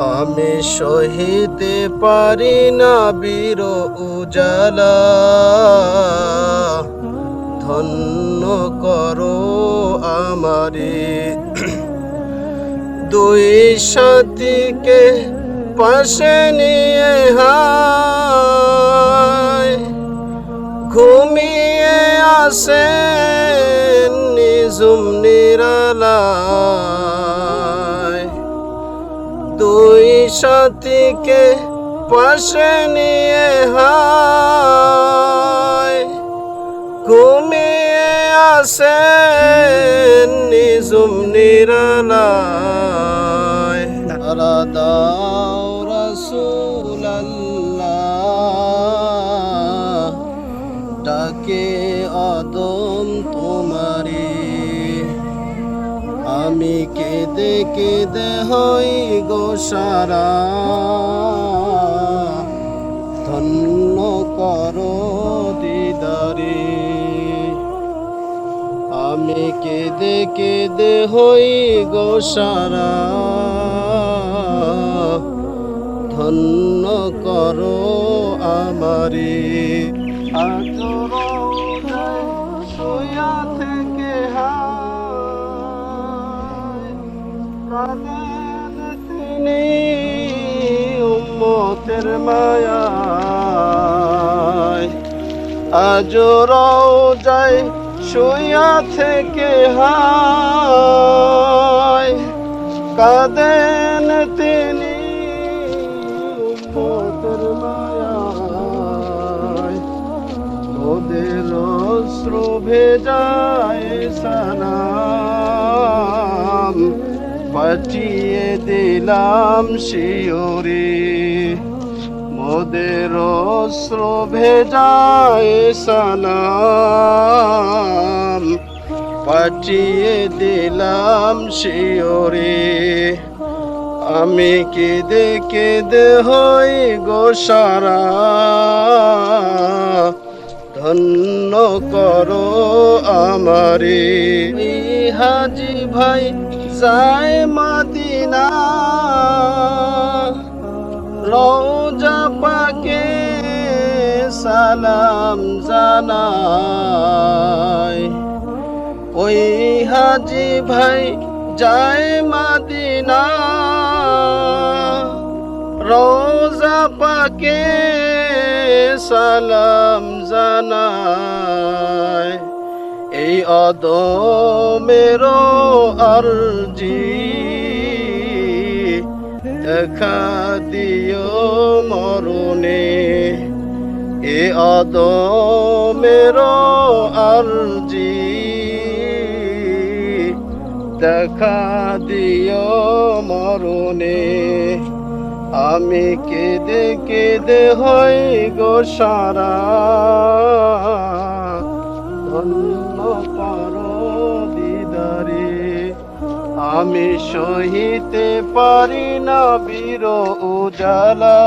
আমি সহিতে পারি না বীর উজালা। ধন্য করো আমারে। দুই সাথীকে পাশে নিয়ে হায় ঘুমিয়ে আসেন সাথীকে পাশে নিয়ে হায়। ঘুমিয়ে আসেন নিজুম নিরালায়। তারা দাও রাসূল ডাকে আদম তোমারে আমি কেঁদে কেঁদে হই গোসারা ধন্য করো দিদারে। আমি কেঁদে কেঁদে হই গোসারা ধন্য করো আমারে। আজর তিনি উম্মতের মায়ায় আজ যায় শুয়া থেকে হায়। কাঁদেন তিনি উম্মতের মায়ায়। ওদের অশ্রু ভেজায় সালাম। পাঠিয়ে দিলাম শিওরে মোদের অশ্রু ভেজায় সালাম পাঠিয়ে দিলাম শিওরে আমি কেঁদে কেঁদে হই গোসারা ধন্য করো আমারে। হাজি ভাই যায় মাদিনা। রোজা পাকে সালাম জানায়। ওই হাজি ভাই যায় মাদিনা। রোজা পাকে সালাম জানায়। এই অদমের আরজি দেখা দিও মরণে। এ অদমের আরজি দেখা দিও মরণে। আমি কেঁদে কেঁদে হই গো সারা। ধন্য আমি সহিতে পারি না বীর উজালা।